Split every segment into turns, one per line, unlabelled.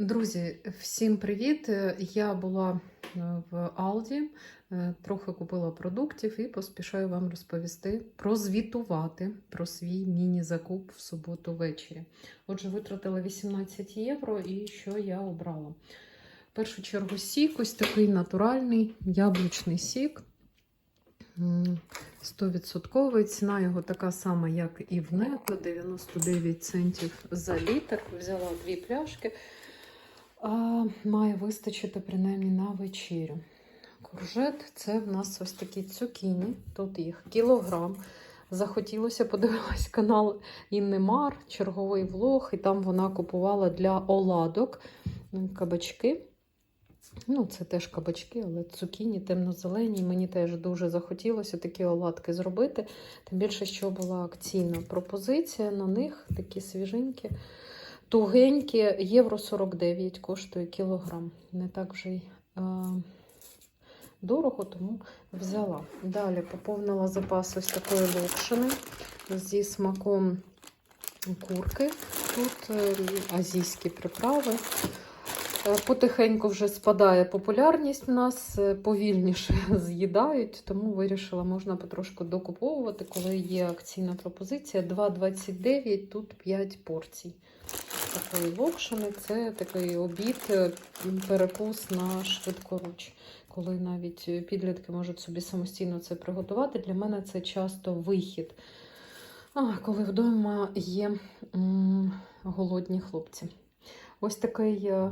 Друзі, всім привіт! Я була е, в Алді, е, трохи купила продуктів і поспішаю вам розповісти, прозвітувати про свій міні-закуп в суботу ввечері. Отже, витратила 18 євро і що я обрала? В першу чергу сік, ось такий натуральний яблучний сік. М, 100%. Ціна його така сама, як і в Неко, 99 центів за літр. Взяла дві пляшки. А, має вистачити принаймні на вечерю. Куржет це в нас ось такі цукіні. Тут їх кілограм. Захотілося подивилась канал Інни Мар, черговий влог, і там вона купувала для оладок кабачки. Ну, це теж кабачки, але цукіні темно-зелені. Мені теж дуже захотілося такі оладки зробити. Тим більше, що була акційна пропозиція на них, такі свіженькі. Тугенькі, євро 49 коштує кілограм. Не так вже й е, дорого, тому взяла. Далі поповнила запас ось такої локшини зі смаком курки. Тут е, азійські приправи. Е, Потихеньку вже спадає популярність в нас, е, повільніше з'їдають, тому вирішила, можна потрошку докуповувати, коли є акційна пропозиція. 2,29, тут 5 порцій. Такої локшини це такий обід, е, перекус на швидкоруч. Коли навіть підлітки можуть собі самостійно це приготувати, для мене це часто вихід. А, коли вдома є м, голодні хлопці. Ось такий е,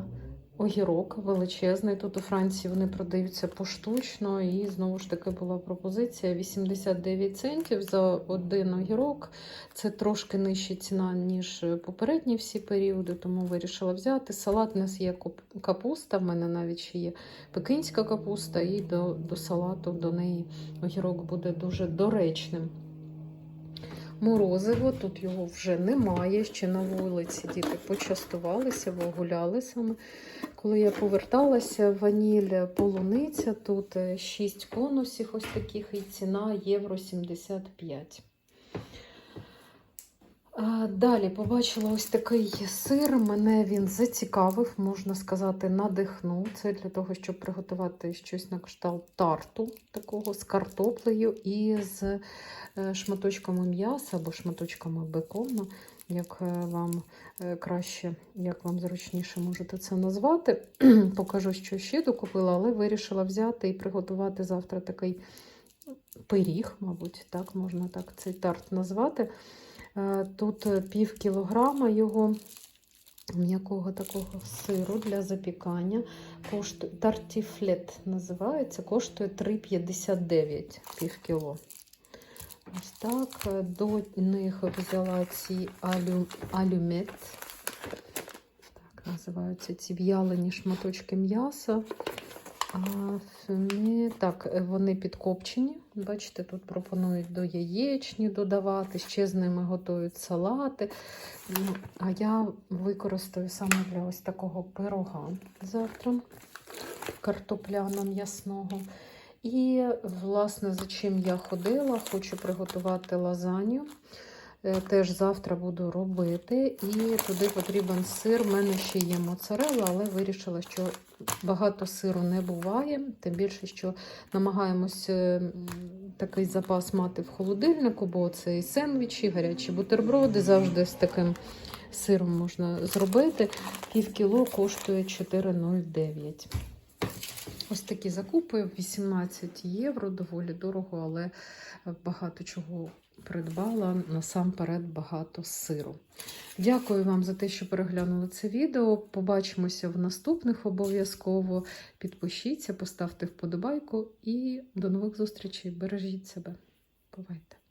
огірок величезний. Тут у Франції вони продаються поштучно. І знову ж таки була пропозиція 89 центів за один огірок. Це трошки нижча ціна, ніж попередні всі періоди, тому вирішила взяти. Салат у нас є капуста, в мене навіть ще є пекинська капуста, і до, до салату до неї огірок буде дуже доречним. Морозиво, тут його вже немає. Ще на вулиці діти почастувалися, вогуляли саме. Коли я поверталася, ваніль полуниця, тут 6 конусів ось таких, і ціна євро 75. Далі побачила ось такий сир. Мене він зацікавив, можна сказати, надихнув. Це для того, щоб приготувати щось на кшталт тарту, такого з картоплею і з е, шматочками м'яса або шматочками бекону, як е, вам е, краще, як вам зручніше можете це назвати. Покажу, що ще докупила, але вирішила взяти і приготувати завтра такий пиріг, мабуть, так можна так цей тарт назвати. Е, Тут е, пів кілограма його м'якого такого сиру для запікання. Коштує тартіфлет називається, коштує 3,59 пів кіло. Ось так. До них взяла ці алю, алюмет. Так, називаються ці в'ялені шматочки м'яса. А, Так, е, вони підкопчені. Бачите, тут пропонують до яєчні додавати, ще з ними готують салати. Ну, А я використаю саме для ось такого пирога завтра, картопляно-м'ясного. І, власне, за чим я ходила, хочу приготувати лазанью. Е, Теж завтра буду робити. І туди потрібен сир. У мене ще є моцарелла, але вирішила, що багато сиру не буває. Тим більше, що намагаємось е, такий запас мати в холодильнику, бо це і сендвічі, і гарячі бутерброди завжди з таким сиром можна зробити. Пів кіло коштує 4,09. Ось такі закупи 18 євро, доволі дорого, але багато чого придбала насамперед багато сиру. Дякую вам за те, що переглянули це відео. Побачимося в наступних обов'язково. Підпишіться, поставте вподобайку і до нових зустрічей. Бережіть себе. Бувайте!